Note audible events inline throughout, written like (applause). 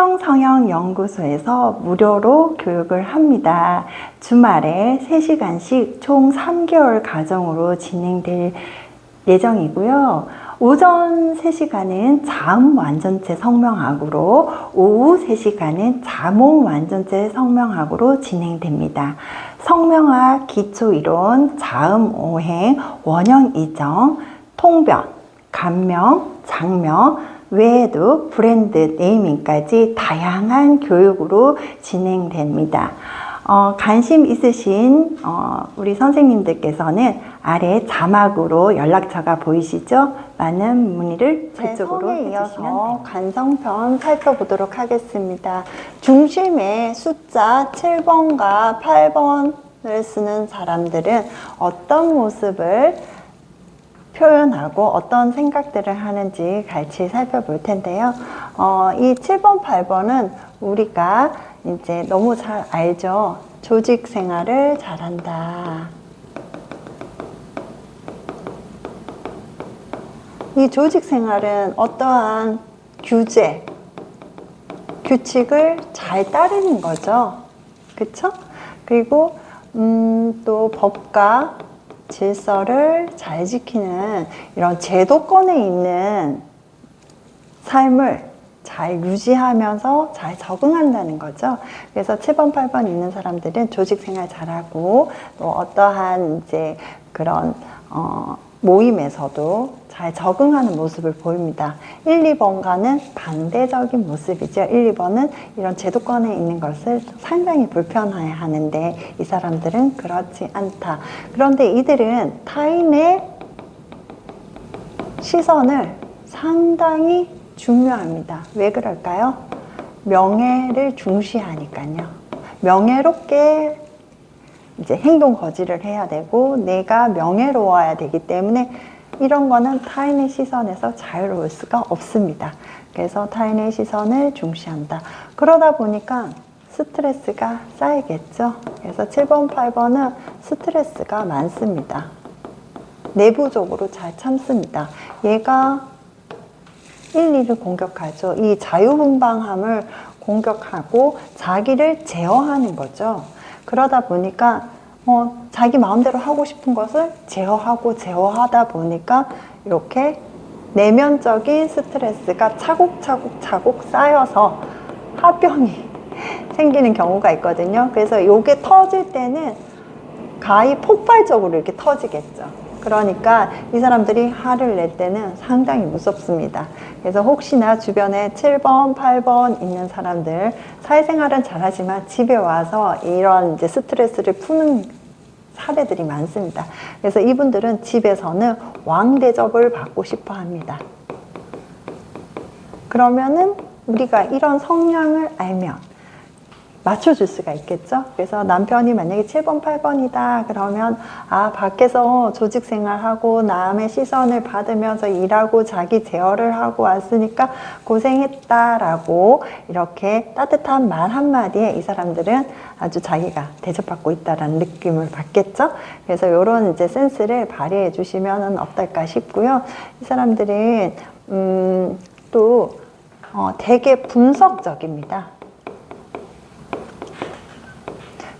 생명성형연구소에서 무료로 교육을 합니다. 주말에 3시간씩 총 3개월 과정으로 진행될 예정이고요. 오전 3시간은 자음 완전체 성명학으로 오후 3시간은 자몽 완전체 성명학으로 진행됩니다. 성명학 기초이론, 자음 오행, 원형 이정, 통변, 감명, 장명, 외에도 브랜드 네이밍까지 다양한 교육으로 진행됩니다. 어, 관심 있으신 어, 우리 선생님들께서는 아래 자막으로 연락처가 보이시죠? 많은 문의를 저쪽으로 해주시면 관성편 살펴보도록 하겠습니다. 중심에 숫자 7번과 8번을 쓰는 사람들은 어떤 모습을 표현하고 어떤 생각들을 하는지 같이 살펴볼 텐데요. 어, 이 7번, 8번은 우리가 이제 너무 잘 알죠. 조직 생활을 잘한다. 이 조직 생활은 어떠한 규제, 규칙을 잘 따르는 거죠. 그쵸? 그리고, 음, 또 법과 질서를 잘 지키는 이런 제도권에 있는 삶을 잘 유지하면서 잘 적응한다는 거죠. 그래서 7번, 8번 있는 사람들은 조직 생활 잘하고 또 어떠한 이제 그런 어, 모임에서도 잘 적응하는 모습을 보입니다. 1, 2번과는 반대적인 모습이죠. 1, 2번은 이런 제도권에 있는 것을 상당히 불편해 하는데 이 사람들은 그렇지 않다. 그런데 이들은 타인의 시선을 상당히 중요합니다. 왜 그럴까요? 명예를 중시하니까요. 명예롭게 이제 행동 거지를 해야 되고 내가 명예로워야 되기 때문에 이런 거는 타인의 시선에서 자유로울 수가 없습니다. 그래서 타인의 시선을 중시한다. 그러다 보니까 스트레스가 쌓이겠죠. 그래서 7번, 8번은 스트레스가 많습니다. 내부적으로 잘 참습니다. 얘가 1, 2를 공격하죠. 이 자유분방함을 공격하고 자기를 제어하는 거죠. 그러다 보니까 어, 자기 마음대로 하고 싶은 것을 제어하고 제어하다 보니까 이렇게 내면적인 스트레스가 차곡차곡 차곡 쌓여서 화병이 (laughs) 생기는 경우가 있거든요. 그래서 이게 터질 때는 가히 폭발적으로 이렇게 터지겠죠. 그러니까 이 사람들이 화를 낼 때는 상당히 무섭습니다. 그래서 혹시나 주변에 7번, 8번 있는 사람들 사회생활은 잘하지만 집에 와서 이런 이제 스트레스를 푸는 사례들이 많습니다. 그래서 이분들은 집에서는 왕 대접을 받고 싶어 합니다. 그러면은 우리가 이런 성향을 알면 맞춰줄 수가 있겠죠. 그래서 남편이 만약에 7번, 8번이다 그러면 아 밖에서 조직 생활하고 남의 시선을 받으면서 일하고 자기 제어를 하고 왔으니까 고생했다라고 이렇게 따뜻한 말 한마디에 이 사람들은 아주 자기가 대접받고 있다라는 느낌을 받겠죠. 그래서 이런 이제 센스를 발휘해 주시면 어떨까 싶고요. 이 사람들은 음, 또 어, 되게 분석적입니다.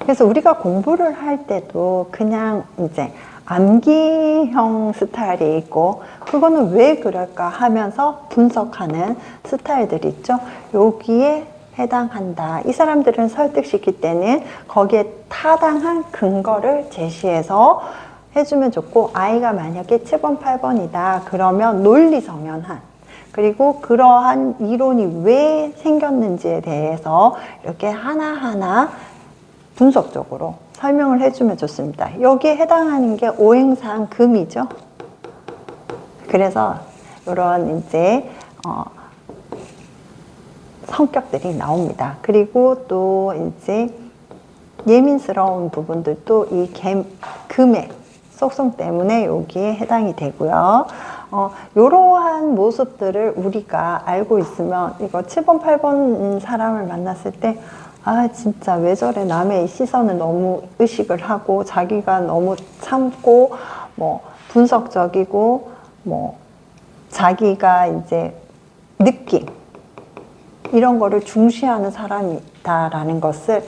그래서 우리가 공부를 할 때도 그냥 이제 암기형 스타일이 있고 그거는 왜 그럴까 하면서 분석하는 스타일들이 있죠. 여기에 해당한다. 이 사람들은 설득시킬 때는 거기에 타당한 근거를 제시해서 해주면 좋고 아이가 만약에 7번, 8번이다. 그러면 논리성연한 그리고 그러한 이론이 왜 생겼는지에 대해서 이렇게 하나하나 분석적으로 설명을 해주면 좋습니다. 여기에 해당하는 게 오행상 금이죠. 그래서 이런 이제 어, 성격들이 나옵니다. 그리고 또 이제 예민스러운 부분들도 이 개, 금의 속성 때문에 여기에 해당이 되고요. 어, 이러한 모습들을 우리가 알고 있으면 이거 7번, 8번 사람을 만났을 때 아, 진짜 왜 저래 남의 시선을 너무 의식을 하고 자기가 너무 참고 뭐 분석적이고 뭐 자기가 이제 느낌 이런 거를 중시하는 사람이다라는 것을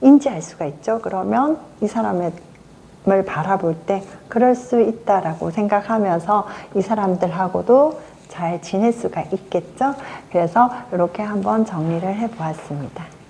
인지할 수가 있죠. 그러면 이 사람을 바라볼 때 그럴 수 있다라고 생각하면서 이 사람들하고도 잘 지낼 수가 있겠죠. 그래서 이렇게 한번 정리를 해 보았습니다.